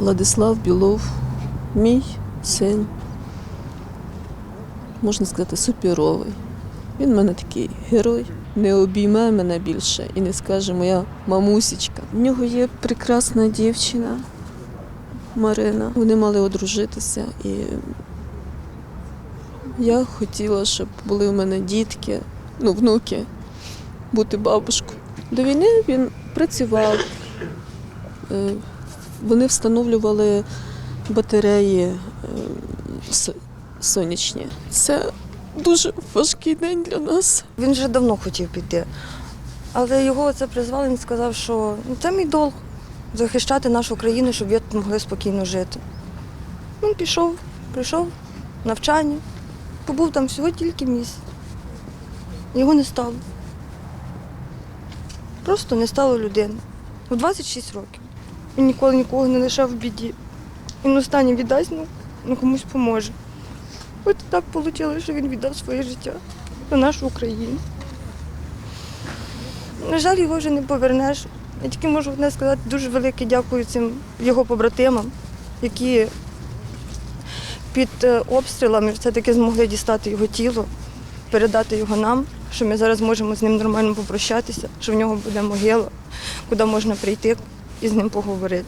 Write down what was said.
Владислав Білов, мій син, можна сказати, суперовий. Він в мене такий герой. Не обійме мене більше і не скаже моя мамусічка. В нього є прекрасна дівчина Марина. Вони мали одружитися і я хотіла, щоб були в мене дітки, ну, внуки, бути бабушкою. До війни він працював. Вони встановлювали батареї е, сонячні. Це дуже важкий день для нас. Він вже давно хотів піти. Але його це призвали, він сказав, що «Ну, це мій долг захищати нашу країну, щоб тут могли спокійно жити. Він пішов, прийшов навчання, побув там всього тільки місяць. Його не стало. Просто не стало людини. У 26 років. Він ніколи нікого не лишав в біді. Він останнє віддасть, ну, ну комусь поможе. От так вийшло, що він віддав своє життя за нашу Україну. На жаль, його вже не повернеш. Я тільки можу одне сказати дуже велике дякую цим його побратимам, які під е, обстрілами все-таки змогли дістати його тіло, передати його нам, що ми зараз можемо з ним нормально попрощатися, що в нього буде могила, куди можна прийти і з ним поговорити.